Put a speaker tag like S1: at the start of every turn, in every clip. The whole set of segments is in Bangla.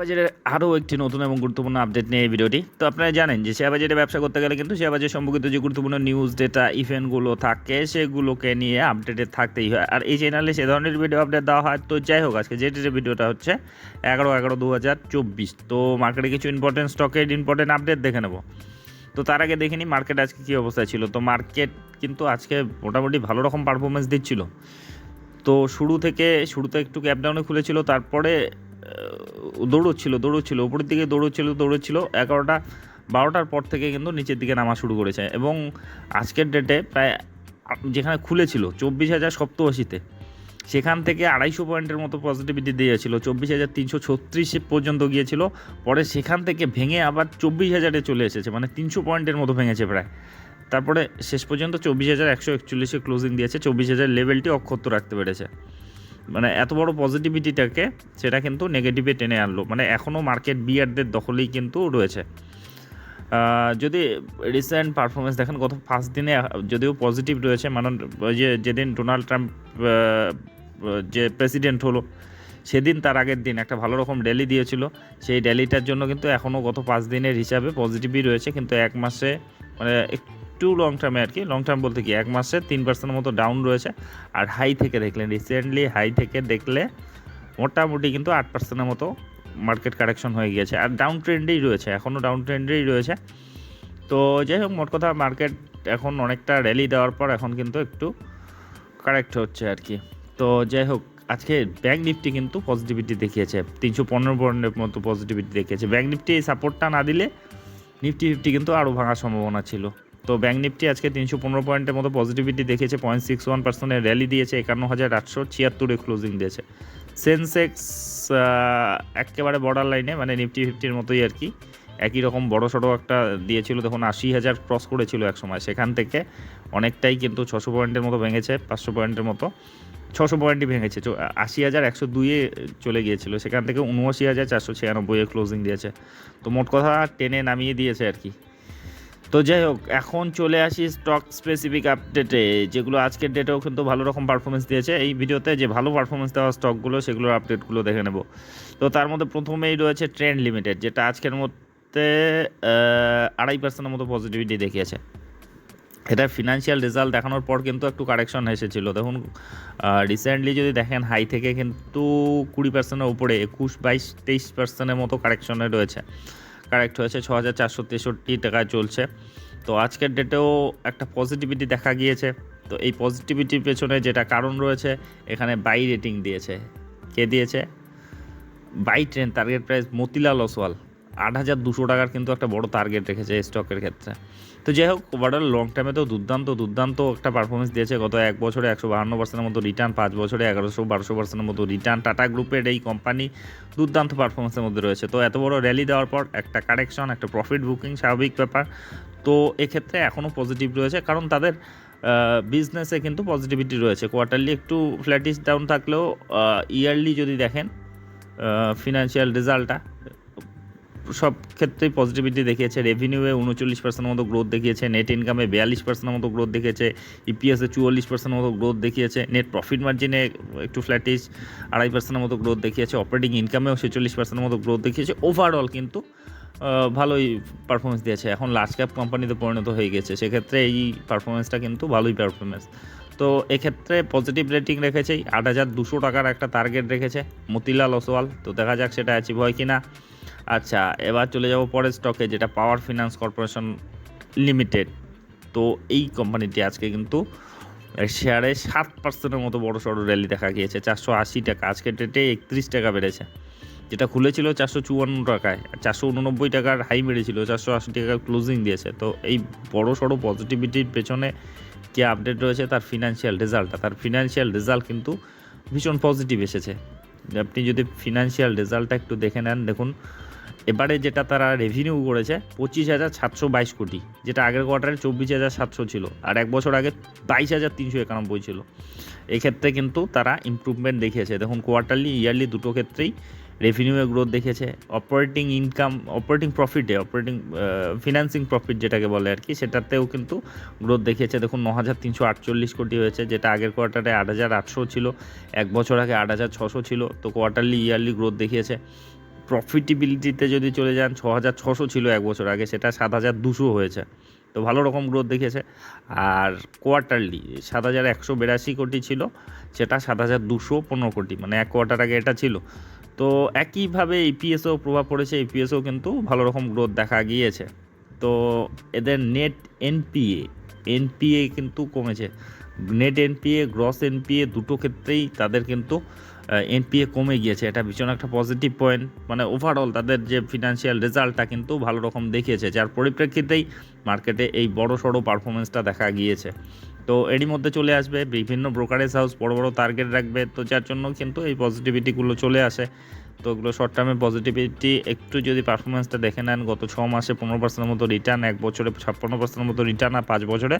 S1: বাজারে আরও একটি নতুন এবং গুরুত্বপূর্ণ আপডেট নিয়ে এই ভিডিওটি। তো আপনারা জানেন যে শেয়ার বাজারে ব্যবসা করতে গেলে কিন্তু শেয়ার বাজার সম্পর্কিত যে গুরুত্বপূর্ণ নিউজ ডেটা ইভেন্টগুলো থাকে, সেগুলোকে নিয়ে আপডেটেড থাকতেই হয়। আর এই চ্যানেলে সে ধরনের ভিডিও আপডেট দেওয়া হয়। তো যাই হোক, আজকে যে ভিডিওটা হচ্ছে এগারো এগারো দু হাজার চব্বিশ। তো মার্কেটে কিছু ইম্পর্টেন্ট স্টকের ইম্পর্টেন্ট আপডেট দেখে নেব। তো তার আগে দেখিনি মার্কেট আজকে কী অবস্থায় ছিল। তো মার্কেট কিন্তু আজকে মোটামুটি ভালো রকম পারফরমেন্স দিচ্ছিল। তো শুরু থেকে, শুরুতে একটু ক্যাপ ডাউনে খুলেছিল। তারপরে দৌড়চ্ছিল দৌড়চ্ছিল, উপরের দিকে দৌড়চ্ছিল দৌড়চ্ছিল। এগারোটা, বারোটার পর থেকে কিন্তু নিচের দিকে নামা শুরু করেছে। এবং আজকের ডেটে প্রায় যেখানে খুলেছিল, চব্বিশ হাজার সপ্তআশিতে সেখান থেকে আড়াইশো পয়েন্টের মতো পজিটিভিটি দিয়েছিল। চব্বিশ হাজার তিনশো ছত্রিশে পর্যন্ত গিয়েছিল। পরে সেখান থেকে ভেঙে আবার চব্বিশ হাজারে চলে এসেছে। মানে তিনশো পয়েন্টের মতো ভেঙেছে প্রায়। তারপরে শেষ পর্যন্ত চব্বিশ হাজার একশো একচল্লিশে ক্লোজিং দিয়েছে। চব্বিশ হাজার লেভেলটি অক্ষত রাখতে পেরেছে। মানে এত বড় পজিটিভিটিটাকে সেটা কিন্তু নেগেটিভে টেনে আনলো। মানে এখনও মার্কেট বিয়ারদের দখলেই কিন্তু রয়েছে। যদি রিসেন্ট পারফরমেন্স দেখেন, গত পাঁচ দিনে যদিও পজিটিভ রয়েছে মানে যে যেদিন ডোনাল্ড ট্রাম্প যে প্রেসিডেন্ট হলো, সেদিন তার আগের দিন একটা ভালো রকম ড্যালি দিয়েছিল। সেই ড্যালিটার জন্য কিন্তু এখনও গত পাঁচ দিনের হিসাবে পজিটিভই রয়েছে, কিন্তু এক মাসে মানে একটু লং টার্মে আর কি। লং টার্ম বলতে কি, এক মাসে তিন পার্সেন্টের মতো ডাউন রয়েছে। আর হাই থেকে দেখলেন রিসেন্টলি হাই থেকে দেখলে মোটামুটি কিন্তু আট পার্সেন্টের মতো মার্কেট কারেকশন হয়ে গিয়েছে। আর ডাউন ট্রেন্ডেই রয়েছে এখনও ডাউন ট্রেন্ডেই রয়েছে। তো যাই হোক, মোট কথা মার্কেট এখন অনেকটা র্যালি দেওয়ার পর এখন কিন্তু একটু কারেক্ট হচ্ছে আর কি। তো যাই হোক, আজকে ব্যাঙ্ক নিফটি কিন্তু পজিটিভিটি দেখিয়েছে। তিনশো পনেরো পয়েন্টের মতো পজিটিভিটি দেখিয়েছে। ব্যাঙ্ক নিফটি এই সাপোর্টটা না দিলে নিফটি ফিফটি কিন্তু আরও ভাঙার সম্ভাবনা ছিল। তো ব্যাঙ্ক নিফটি আজকে তিনশো পনেরো পয়েন্টের মতো পজিটিভিটি দেখেছে পয়েন্ট সিক্স ওয়ান পার্সেন্টের র্যালি দিয়েছে, একান্ন হাজার আটশো ছিয়াত্তরে ক্লোজিং দিয়েছে। সেন্সেক্স একেবারে বর্ডার লাইনে মানে নিফটি ফিফটির মতোই আর কি। একই রকম বড় সড়ো একটা দিয়েছিল তখন আশি হাজার ক্রস করেছিল এক সময়। সেখান থেকে অনেকটাই কিন্তু ছশো পয়েন্টের মতো ভেঙেছে, পাঁচশো পয়েন্টের মতো। ছশো পয়েন্টই ভেঙেছে আশি হাজার একশো দুইয়ে চলে গিয়েছিল, সেখান থেকে উনআশি হাজার চারশো ছিয়ানব্বইয়ে ক্লোজিং দিয়েছে। তো মোট কথা টেনে নামিয়ে দিয়েছে আর কি। তো যাই হোক, এখন চলে আসি স্টক স্পেসিফিক আপডেটে যেগুলো আজকের ডেটেও কিন্তু ভালো রকম পারফরমেন্স দিয়েছে। এই ভিডিওতে যে ভালো পারফরমেন্স দেওয়া স্টকগুলো সেগুলোর আপডেটগুলো দেখে নেব। তো তার মধ্যে প্রথমেই রয়েছে ট্রেন্ড লিমিটেড যেটা আজকের মধ্যে আড়াই পার্সেন্টের মতো পজিটিভিটি দেখিয়েছে। এটা ফিনান্সিয়াল রেজাল্ট দেখানোর পর কিন্তু একটু কারেকশন এসেছিল। দেখুন রিসেন্টলি যদি দেখেন হাই থেকে কিন্তু কুড়ি পার্সেন্টের উপরে, একুশ, বাইশ, তেইশ পার্সেন্টের মতো কারেকশনে রয়েছে। কারেক্ট হয়েছে। ছ হাজার চারশো তেষট্টি টাকায় চলছে। তো আজকের ডেটেও একটা পজিটিভিটি দেখা গিয়েছে। তো এই পজিটিভিটির পেছনে যেটা কারণ রয়েছে, এখানে বাই রেটিং দিয়েছে। কে দিয়েছে? Buy train target price Motilal Oswal আট হাজার দুশো টাকার কিন্তু একটা বড় টার্গেট রেখেছে স্টকের ক্ষেত্রে। তো যাই হোক ওভারঅল লং টার্মে তো দুর্দান্ত দুর্দান্ত একটা পারফরমেন্স দিয়েছে। গত এক বছরে একশো বাহান্ন পার্সেন্টের মতো রিটার্ন পাঁচ বছরে এগারোশো বারোশো পার্সেন্টের মতো রিটার্ন টাটা গ্রুপের এই কোম্পানি দুর্দান্ত পারফরমেন্সের মধ্যে রয়েছে। তো এত বড় র্যালি দেওয়ার পর একটা কারেকশন একটা প্রফিট বুকিং স্বাভাবিক ব্যাপার। তো এক্ষেত্রে এখনও পজিটিভ রয়েছে। কারণ তাদের বিজনেসে কিন্তু পজিটিভিটি রয়েছে। কোয়ার্টারলি একটু ফ্ল্যাটিস ডাউন থাকলেও ইয়ারলি যদি দেখেন ফিনান্সিয়াল রেজাল্টটা সব ক্ষেত্রেই পজিটিভিটি দেখিয়েছে। রেভিনিউয়ে উনচল্লিশ পার্সেন্টের মতো গ্রোথ দেখিয়েছে। নেট ইনকামে বিয়াল্লিশ পার্সেন্টের মতো গ্রোথ দেখিয়েছে। ইপিএসে চুয়াল্লিশ পার্সেন্টের মতো গ্রোথ দেখিয়েছে। নেট প্রফিট মার্জিনে একটু ফ্ল্যাটিস আড়াই পার্সেন্টের মতো গ্রোথ দেখিয়েছে। অপারেটিং ইনকামেও ছেচল্লিশ পার্সেন্টের মতো গ্রোথ দেখিয়েছে। ওভারঅল কিন্তু ভালোই পারফরমেন্স দিয়েছে। এখন লার্জ ক্যাপ কোম্পানিতে পরিণত হয়ে গেছে। সেক্ষেত্রে এই পারফরমেন্সটা কিন্তু ভালোই পারফরমেন্স তো এক্ষেত্রে পজিটিভ রেটিং রেখেছে, আট হাজার দুশো টাকার একটা টার্গেট রেখেছে, মতিলাল ওসওয়াল। তো দেখা যাক সেটা অ্যাচিভ হয় কি না আচ্ছা এবার চলে যাব পরের স্টকে যেটা পাওয়ার ফিনান্স কর্পোরেশন লিমিটেড তো এই কোম্পানিটি আজকে কিন্তু শেয়ারে সাত পার্সেন্টের মতো বড় সড়ো র্যালি দেখা গিয়েছে, চারশো আশি টাকা। আজকের ডেটে একত্রিশ টাকা বেড়েছে। যেটা খুলেছিল চারশো চুয়ান্ন টাকায় চারশো উননব্বই টাকার হাই মেরেছিল চারশো আশি টাকার ক্লোজিং দিয়েছে। তো এই বড় সড়ো পজিটিভিটির পেছনে যে আপডেট রয়েছে তার ফিনান্সিয়াল রেজাল্টটা তার ফিনান্সিয়াল রেজাল্ট কিন্তু ভীষণ পজিটিভ এসেছে। আপনি যদি ফিনান্সিয়াল রেজাল্টটা একটু দেখে নেন, দেখুন, এবারে যেটা তারা রেভিনিউ করেছে পঁচিশ হাজার সাতশো বাইশ কোটি, যেটা আগের কোয়ার্টারে চব্বিশ হাজার সাতশো ছিল, আর এক বছর আগে বাইশ হাজার তিনশো একানব্বই ছিল। এক্ষেত্রে কিন্তু তারা ইমপ্রুভমেন্ট দেখিয়েছে। দেখুন কোয়ার্টারলি ইয়ারলি দুটো ক্ষেত্রেই রেভিনিউয়ে গ্রোথ দেখেছে অপারেটিং ইনকাম অপারেটিং প্রফিটে অপারেটিং ফিনান্সিং প্রফিট যেটাকে বলে আর কি, সেটাতেও কিন্তু গ্রোথ দেখিয়েছে দেখুন ন হাজার তিনশো আটচল্লিশ কোটি হয়েছে, যেটা আগের কোয়ার্টারে আট হাজার আটশো ছিল, এক বছর আগে আট হাজার ছশো ছিল, তো কোয়ার্টারলি ইয়ারলি গ্রোথ দেখিয়েছে। প্রফিটেবিলিটিতে যদি চলে যান ছ হাজার ছশো ছিল এক বছর আগে, সেটা সাত হাজার দুশো হয়েছে। তো ভালো রকম গ্রোথ দেখিয়েছে। আর কোয়ার্টারলি সাত হাজার একশো বিরাশি কোটি ছিল, সেটা সাত হাজার দুশো পনেরো কোটি মানে এক কোয়ার্টার আগে এটা ছিল। তো একইভাবে ইপিএসও প্রভাব পড়েছে ইপিএসও কিন্তু ভালো রকম গ্রোথ দেখা গিয়েছে। তো এদের নেট এনপিএ এনপিএ কিন্তু কমেছে। নেট এনপিএ গ্রস এনপিএ দুটো ক্ষেত্রেই তাদের কিন্তু এনপিএ কমে গিয়েছে। এটা ভীষণ একটা পজিটিভ পয়েন্ট মানে ওভারঅল তাদের যে ফিনান্সিয়াল রেজাল্টটা কিন্তু ভালো রকম দেখিয়েছে। যার পরিপ্রেক্ষিতেই মার্কেটে এই বড় সড়ো পারফরমেন্সটা দেখা গিয়েছে। তো এরই মধ্যে চলে আসবে। বিভিন্ন ব্রোকারেজ হাউস বড় বড় টার্গেট রাখবে। তো যার জন্য কিন্তু এই পজিটিভিটিগুলো চলে আসে। তো ওগুলো শর্ট টার্মে পজিটিভিটি একটু যদি পারফরমেন্সটা দেখে নেন, গত ছ মাসে পনেরো পার্সেন্টের মতো রিটার্ন এক বছরে ছাপ্পান্ন পার্সেন্টের মতো রিটার্ন আর পাঁচ বছরে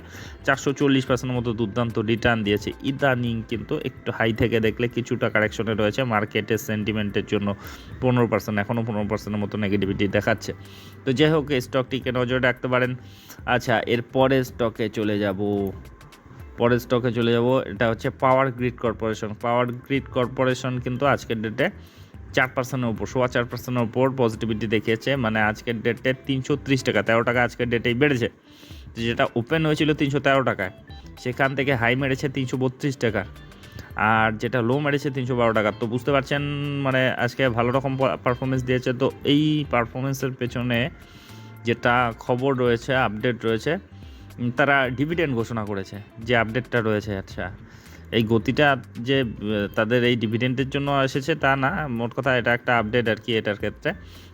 S1: চারশো চল্লিশ পার্সেন্টের মতো দুর্দান্ত রিটার্ন দিয়েছে। ইদানিং কিন্তু একটু হাই থেকে দেখলে কিছুটা কারেকশনে রয়েছে মার্কেটের সেন্টিমেন্টের জন্য। পনেরো পার্সেন্ট এখনও পনেরো পার্সেন্টের মতো নেগেটিভিটি দেখাচ্ছে। তো যাই হোক স্টকটিকে নজরে রাখতে পারেন। আচ্ছা এরপরে স্টকে চলে যাব। পরের স্টকে চলে যাব। এটা হচ্ছে power grid corporation power grid corporation কিন্তু আজকের ডেটে চার পার্সেন্টের উপর, সোয়া চার পার্সেন্টের উপর পজিটিভিটি দেখিয়েছে। মানে আজকের ডেটে তিনশো ত্রিশ টাকা, তেরো টাকা আজকের ডেটেই বেড়েছে। যেটা ওপেন হয়েছিল তিনশো তেরো টাকায়, সেখান থেকে হাই মেরেছে তিনশো বত্রিশ টাকা। আর যেটা লো মেরেছে তিনশো বারো টাকা। তো বুঝতে পারছেন মানে আজকে ভালো রকম পারফরমেন্স দিয়েছে। তো এই পারফরমেন্সের পেছনে যেটা খবর রয়েছে আপডেট রয়েছে তারা ডিভিডেন্ড ঘোষণা করেছে, যে আপডেটটা রয়েছে। আচ্ছা এই গতিটা যে তাদের এই ডিভিডেন্ডের জন্য এসেছে তা না, মোট কথা এটা একটা আপডেট আর কি এটার ক্ষেত্রে।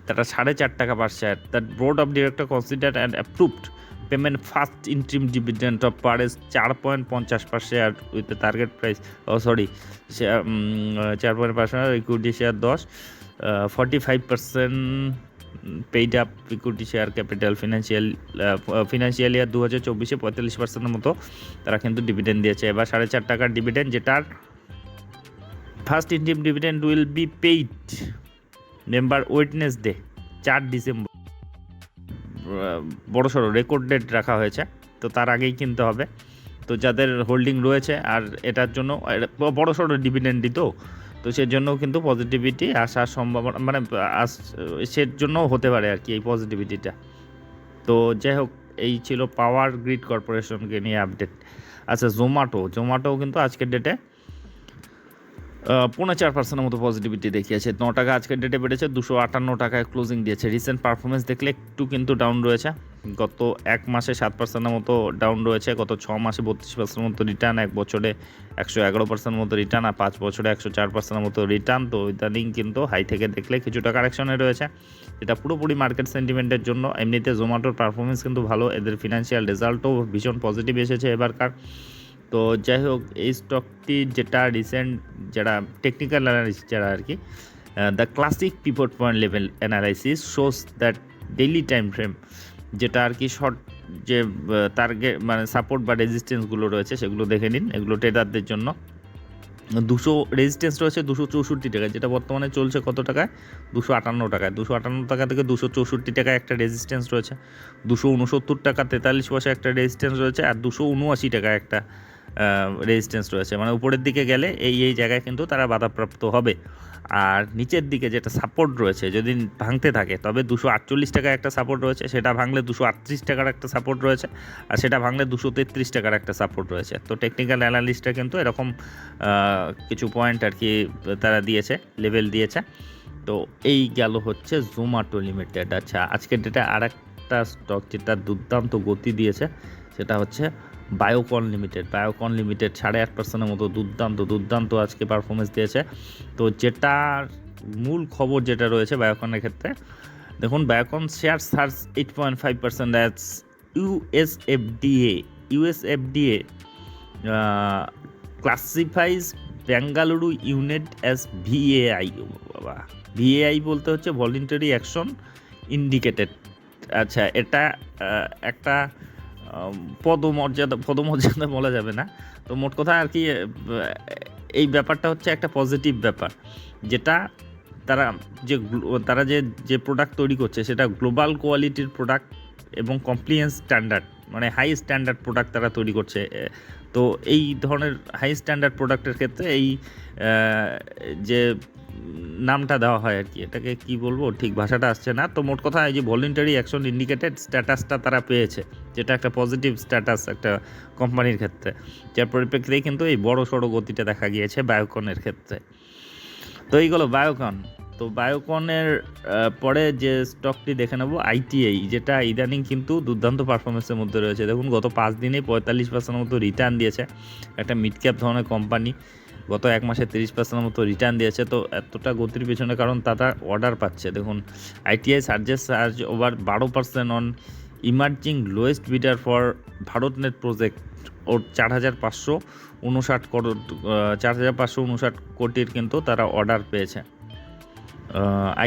S1: তারা সাড়ে চার টাকা per share that board of director consider and approved payment first interim dividend of per S চার পয়েন্ট পঞ্চাশ per share with target price oh sorry চার পয়েন্ট শেয়ার ইকুইটি শেয়ার দশ forty five percent paid up equity share capital financial financial year দু হাজার চব্বিশে পঁয়তাল্লিশ পার্সেন্টের মতো তারা কিন্তু ডিভিডেন্ড দিয়েছে। এবার সাড়ে চার টাকার ডিভিডেন্ড যেটার first interim dividend will be paid member ওয়েটনেস day চার ডিসেম্বর। বড় সড়ো রেকর্ড ডেট রাখা হয়েছে, তো তার আগেই কিনতে হবে। তো যাদের হোল্ডিং রয়েছে আর এটার জন্য বড় সড়ো ডিভিডেন্ডই তো তো সেজন্য কিন্তু পজিটিভিটি আসার সম্ভাবনা মানে সের জন্য হতে পারে আর কি এই পজিটিভিটিটা তো যাই হোক, এই ছিল পাওয়ার গ্রিড কর্পোরেশনকে নিয়ে আপডেট আচ্ছা জোম্যাটো জোম্যাটো কিন্তু আজকের ডেটে পৌনে চার পার্সেন্টের মতো পজিটিভিটি দেখিয়েছে। ন টাকা আজকের ডেটে বেড়েছে, দুশো আটান্ন টাকায় ক্লোজিং দিয়েছে। রিসেন্ট পারফরমেন্স দেখলে একটু কিন্তু ডাউন রয়েছে। গত এক মাসে সাত পার্সেন্টের মতো ডাউন রয়েছে, গত ছ মাসে বত্রিশ পার্সেন্টের মতো রিটার্ন এক বছরে একশো এগারো পার্সেন্টের মতো রিটার্ন আর পাঁচ বছরে একশো চার পার্সেন্টের মতো রিটার্ন তো ইদানিং কিন্তু হাই থেকে দেখলে কিছুটা কারেকশনে রয়েছে। এটা পুরোপুরি মার্কেট সেন্টিমেন্টের জন্য। এমনিতে জোম্যাটোর পারফরমেন্স কিন্তু ভালো। এদের ফিনান্সিয়াল রেজাল্টও ভীষণ পজিটিভ এসেছে এবারকার তো যাই হোক, এই স্টকটি যেটা রিসেন্ট যারা টেকনিক্যাল অ্যানালিস্ট যারা আর কি the classic pivot point level analysis shows that daily time frame যেটা আর কি শর্ট যে টার্গেট মানে সাপোর্ট বা রেজিস্ট্যান্সগুলো রয়েছে, সেগুলো দেখে নিন। এগুলো ট্রেডারদের জন্য। দুশো রেজিস্ট্যান্স রয়েছে দুশো চৌষট্টি টাকায়, যেটা বর্তমানে চলছে কত টাকায়? দুশো আটান্ন টাকায়। দুশো আটান্ন টাকা থেকে দুশো চৌষট্টি টাকায় একটা রেজিস্ট্যান্স রয়েছে। দুশো উনসত্তর টাকা তেতাল্লিশ পয়সা একটা রেজিস্ট্যান্স রয়েছে, আর দুশো উনআশি টাকায় একটা রেজিস্ট্যান্স রয়েছে। মানে উপরের দিকে গেলে এই এই জায়গায় কিন্তু তারা বাধাপ্রাপ্ত হবে। আর নিচের দিকে যেটা সাপোর্ট রয়েছে, যদি ভাঙতে থাকে, তবে দুশো আটচল্লিশ টাকায় একটা সাপোর্ট রয়েছে, সেটা ভাঙলে দুশো আটত্রিশ টাকার একটা সাপোর্ট রয়েছে, আর সেটা ভাঙলে দুশো তেত্রিশ টাকার একটা সাপোর্ট রয়েছে। তো টেকনিক্যাল অ্যানালিস্টরা কিন্তু এরকম কিছু পয়েন্ট আর কি তারা দিয়েছে লেভেল দিয়েছে। তো এই গেল হচ্ছে জোম্যাটো লিমিটেড আচ্ছা আজকের ডেটে আর একটা স্টক যেটা দুর্দান্ত গতি দিয়েছে সেটা হচ্ছে বায়োকন লিমিটেড। বায়োকন লিমিটেড সাড়ে আট পার্সেন্টের মতো দুর্দান্ত দুর্দান্ত আজকে পারফরমেন্স দিয়েছে। তো যেটার মূল খবর যেটা রয়েছে বায়োকনের ক্ষেত্রে, দেখুন Biocon share surge eight point five percent as USFDA USFDA classifies Bengaluru unit as VAI বাবা ভিএআই বলতে হচ্ছে ভলেন্টারি অ্যাকশন ইন্ডিকেটেড আচ্ছা এটা একটা পদমর্যাদা পদমর্যাদা বলা যাবে না। তো মোট কথা আর কি এই ব্যাপারটা হচ্ছে একটা পজিটিভ ব্যাপার, যেটা তারা যে তারা যে যে প্রোডাক্ট তৈরি করছে, সেটা গ্লোবাল কোয়ালিটির প্রোডাক্ট এবং কমপ্লিয়েন্স স্ট্যান্ডার্ড মানে হাই স্ট্যান্ডার্ড প্রোডাক্ট তারা তৈরি করছে। তো এই ধরনের হাই স্ট্যান্ডার্ড প্রোডাক্টের ক্ষেত্রে এই যে নামটা দেওয়া হয় আর কি। এটাকে কি বলব? ঠিক ভাষাটা আসছে না। তো মোট কথা এই যে ভলেন্টারি অ্যাকশন ইন্ডিকেটেড স্ট্যাটাসটা তারা পেয়েছে, যেটা একটা পজিটিভ স্ট্যাটাস একটা কোম্পানির ক্ষেত্রে। যার পরিপ্রেক্ষিতেই কিন্তু এই বড় সড়ো গতিটা দেখা গিয়েছে বায়োকনের ক্ষেত্রে। তো এইগুলো বায়োকন তো বায়োকনের পরে যে স্টকটি দেখে নেব আইটিআই যেটা ইদানিং কিন্তু দুর্দান্ত পারফরমেন্সের মধ্যে রয়েছে। দেখুন, গত পাঁচ দিনে পঁয়তাল্লিশ পার্সেন্টের মতো রিটার্ন দিয়েছে একটা মিড ক্যাপ ধরনের কোম্পানি গত এক মাসে তিরিশ পার্সেন্টের মতো রিটার্ন দিয়েছে, তো এতটা গতির পেছনে কারণ তারা অর্ডার পাচ্ছে। দেখুন আইটিআই সার্জেস সার্জ ওভার বারো percent on emerging lowest bidder for Bharat net project or চার হাজার পাঁচশো উনষাট কর চার হাজার পাঁচশো উনষাট কোটির কিন্তু তারা অর্ডার পেয়েছে। আই